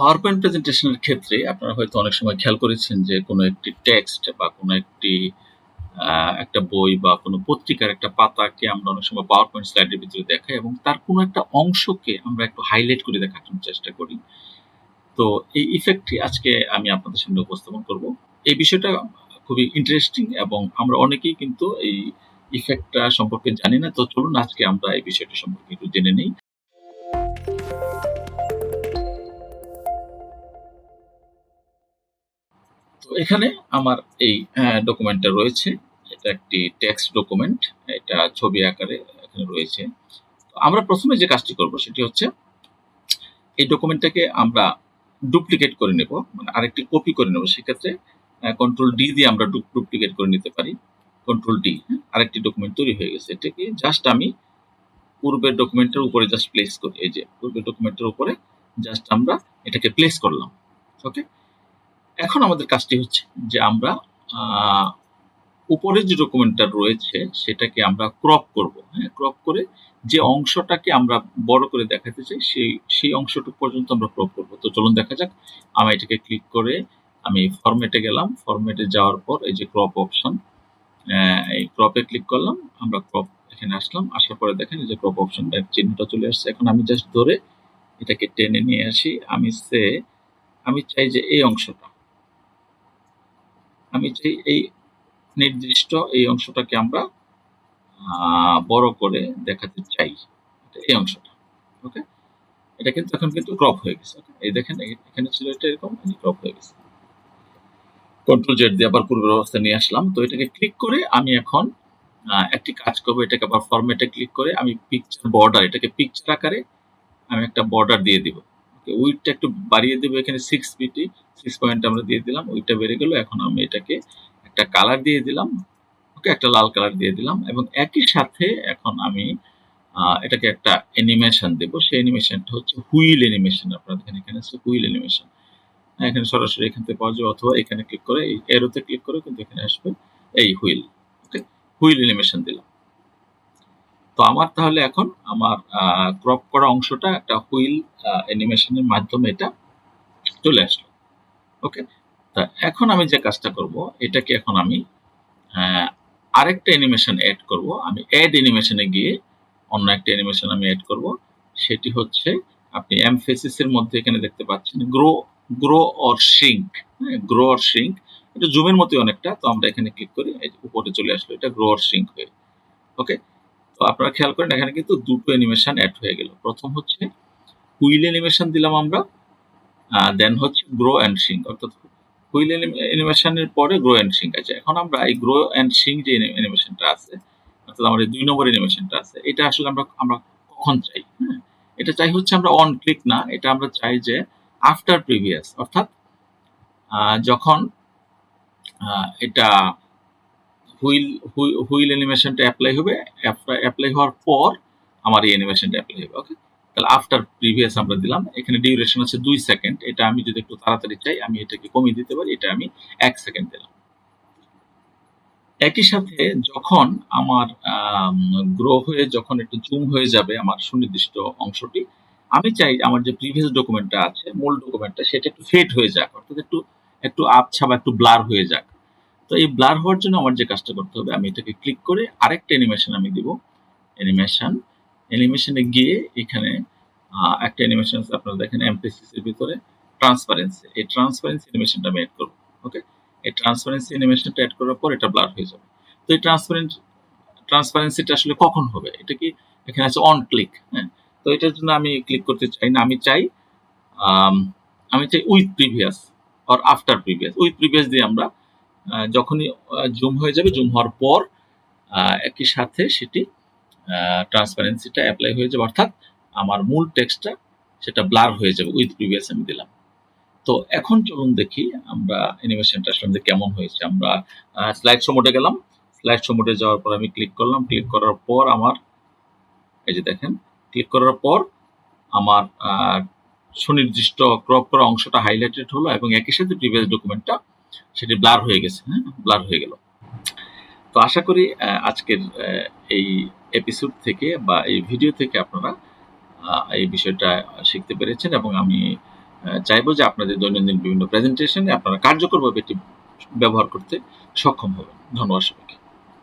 Power point প্রেজেন্টেশনের ক্ষেত্রে আপনারা হয়তো অনেক সময় খেয়াল করেছেন যে কোনো একটি টেক্সট বা কোনো একটি একটা বই বা কোনো পত্রিকার একটা পাতাকে আমরা অনেক সময় পাওয়ার পয়েন্ট স্লাইডের ভিতরে দেখাই এবং তার কোনো একটা অংশকে আমরা একটু হাইলাইট করে দেখার চেষ্টা করি। তো এই ইফেক্টটি আজকে আমি আপনাদের সামনে উপস্থাপন করব। এই বিষয়টা খুবই ইন্টারেস্টিং এবং আমরা অনেকেই কিন্তু এই ইফেক্টটা সম্পর্কে জানি না। তো চলুন আজকে আমরা এই বিষয়টি সম্পর্কে একটু জেনে নিই। এখানে আমার এই ডকুমেন্টটা রয়েছে। এটা একটি টেক্সট ডকুমেন্ট এটা ছবি আকারে এখানে রয়েছে। আমরা প্রথমে যে কাজটি করব সেটি হচ্ছে, এই ডকুমেন্টটাকে আমরা ডুপ্লিকেট করে নেব মানে আরেকটি কপি করে নেব। সেক্ষেত্রে কন্ট্রোল ডি দিয়ে আমরা ডুপ্লিকেট করে নিতে পারি। কন্ট্রোল ডি আরেকটি ডকুমেন্ট তৈরি হয়ে গেছে। এটাকে জাস্ট আমি পূর্বের ডকুমেন্টের উপরে জাস্ট প্লেস করি। এই যে, পূর্বের ডকুমেন্টের উপরে জাস্ট আমরা এটাকে প্লেস করলাম। ওকে এখন আমাদের কাজটি হচ্ছে যে আমরা আহ, উপরে যে ডকুমেন্টটা রয়েছে সেটাকে আমরা ক্রপ করব হ্যাঁ? ক্রপ করে যে অংশটাকে আমরা বড় করে দেখাতে চাই সেই সেই অংশটুকু পর্যন্ত আমরা ক্রপ করব। তো চলুন দেখা যাক। আমি এটাকে ক্লিক করে আমি ফরম্যাটে গেলাম। ফরম্যাটে যাওয়ার পর এই যে ক্রপ অপশন এই ক্রপে ক্লিক করলাম আমরা ক্রপ এখানে আসলাম। আসার পরে দেখেন এই যে ক্রপ অপশন চিহ্নটা চলে আসছে। এখন আমি জাস্ট ধরে এটাকে টেনে নিয়ে আসি। আমি সে আমি চাই যে এই অংশটা আমি চাই এই নির্দিষ্ট এই অংশটাকে আমরা বড় করে দেখাতে চাই। এই অংশটা, ওকে? এটা কিন্তু এখন কিন্তু ক্রপ হয়ে গেছে এই দেখেন এখানে ছিল এটা এরকম ক্রপ হয়ে গেছে। কন্ট্রোল জেড দিয়ে আবার পূর্বের অবস্থা নিয়ে আসলাম। তো এটাকে ক্লিক করে আমি এখন একটি কাজ করব, এটাকে আবার ফরম্যাটে ক্লিক করে আমি পিকচার বর্ডার এটাকে পিকচার আকারে আমি একটা বর্ডার দিয়ে দিব। উইথটা একটু বাড়িয়ে দেবো এখানে সিক্স ফিটি সিক্স পয়েন্ট আমরা দিয়ে দিলাম উইথটা বেড়ে গেল, এখন আমি এটাকে একটা কালার দিয়ে দিলাম ওকে একটা লাল কালার দিয়ে দিলাম এবং একই সাথে এখন আমি এটাকে একটা অ্যানিমেশন দেবো। সেই অ্যানিমেশনটা হচ্ছে হুইল অ্যানিমেশন আপনারা দেখেন, এখানে আছে হুইল অ্যানিমেশন এখানে সরাসরি এখান থেকে পাওয়া যাবে অথবা এখানে ক্লিক করে, এই এরোতে ক্লিক করে কিন্তু এখানে আসবে এই হুইল ওকে হুইল অ্যানিমেশন দিলাম। তো আমার তাহলে এখন আমার ক্রপ করা অংশটা একটা হুইল অ্যানিমেশনের মাধ্যমে এটা চলে আসলো। ওকে তা এখন আমি যে কাজটা করব, এটাকে এখন আমি আরেকটা অ্যানিমেশন অ্যাড করব। আমি অ্যাড অ্যানিমেশনে গিয়ে অন্য একটা অ্যানিমেশন আমি অ্যাড করব। সেটি হচ্ছে, আপনি এমফেসিস এর মধ্যে এখানে দেখতে পাচ্ছেন grow grow or shrink grow or shrink এটা জুমের মতোই অনেকটা, তো আমরা এখানে ক্লিক করি উপরে চলে আসলো, এটা গ্রো অর শিঙ্ক হয়ে। ওকে তো আপনারা খেয়াল করেন, এখানে কিন্তু দুটো অ্যানিমেশন অ্যাড হয়ে গেল। প্রথম হচ্ছে হুইল অ্যানিমেশন দিলাম আমরা দেন হচ্ছে গ্রো অ্যান্ড সিং অর্থাৎ হুইল অ্যানিমেশনের পরে গ্রো অ্যান্ড সিং আছে। এখন আমরা এই গ্রো অ্যান্ড সিং যে অ্যানিমেশনটা আছে, অর্থাৎ এই দুই নম্বর অ্যানিমেশনটা আছে, এটা আসলে আমরা আমরা কখন চাই? হ্যাঁ এটা চাই হচ্ছে আমরা অন ক্লিক না, এটা আমরা চাই যে আফটার প্রিভিয়াস অর্থাৎ যখন এটা হুইল হুইল অ্যানিমেশনটা অ্যাপ্লাই হবে। অ্যাপ্লাই হওয়ার পর আমার এই অ্যানিমেশনটা অ্যাপ্লাই হবে ওকে তাহলে আফটার প্রিভিয়াস আমরা দিলাম। এখানে ডিউরেশন আছে দুই সেকেন্ড এটা আমি যদি একটু তাড়াতাড়ি চাই, আমি এটাকে কমিয়ে দিতে পারি, এটা আমি এক সেকেন্ড দিলাম। একই সাথে যখন আমার গ্রো হয়ে, যখন একটু জুম হয়ে যাবে আমার সুনির্দিষ্ট অংশটি, আমি চাই আমার যে প্রিভিয়াস ডকুমেন্টটা আছে, মূল ডকুমেন্টটা সেটা একটু ফেড হয়ে যাক, অর্থাৎ একটু একটু আবছা বা একটু ব্লার হয়ে যাক। তো এই ব্লার হওয়ার জন্য আমার যে কাজটা করতে হবে, আমি এটাকে ক্লিক করে আরেকটা অ্যানিমেশন আমি দিব। অ্যানিমেশন অ্যানিমেশনে গিয়ে এখানে একটা অ্যানিমেশন আপনারা দেখেন এমপিসিস এর ভিতরে ট্রান্সপারেন্সি এই ট্রান্সপারেন্সি অ্যানিমেশনটা আমি অ্যাড করব ওকে এই ট্রান্সপারেন্সি অ্যানিমেশনটা অ্যাড করার পর এটা ব্লার হয়ে যাবে। তো এই ট্রান্সপারেন্ট ট্রান্সপারেন্সিটা আসলে কখন হবে? এটা কি এখানে আছে অন ক্লিক হ্যাঁ? তো এটার জন্য আমি ক্লিক করতে চাই না, আমি চাই আমি চাই with previous or after previous with previous দিয়ে আমরা যখনই জুম হয়ে যাবে, জুম হওয়ার পর একই সাথে সেটি ট্রান্সপারেন্সিটা অ্যাপ্লাই হয়ে যাবে। অর্থাৎ আমার মূল টেক্সটটা সেটা ব্লার হয়ে যাবে উইথ প্রিভিয়াস আমি দিলাম। তো এখন চলুন দেখি আমরা অ্যানিমেশনটা আসলে কেমন হয়েছে। আমরা স্লাইড শো মোডে গেলাম। স্লাইড শো মোডে যাওয়ার পর আমি ক্লিক করলাম। ক্লিক করার পর আমার, এই যে দেখেন ক্লিক করার পর আমার সুনির্দিষ্ট ক্রপ করা অংশটা হাইলাইটেড হলো এবং একই সাথে প্রিভিয়াস ডকুমেন্টটা সেটি ব্লার হয়ে গেছে হ্যাঁ? ব্লার হয়ে গেল। তো আশা করি আজকের এই এপিসোড থেকে বা এই ভিডিও থেকে আপনারা এই বিষয়টা শিখতে পেরেছেন এবং আমি চাইব যে আপনাদের দৈনন্দিন বিভিন্ন প্রেজেন্টেশনে আপনারা কার্যকরভাবে এটি ব্যবহার করতে সক্ষম হবেন। ধন্যবাদ সবাইকে।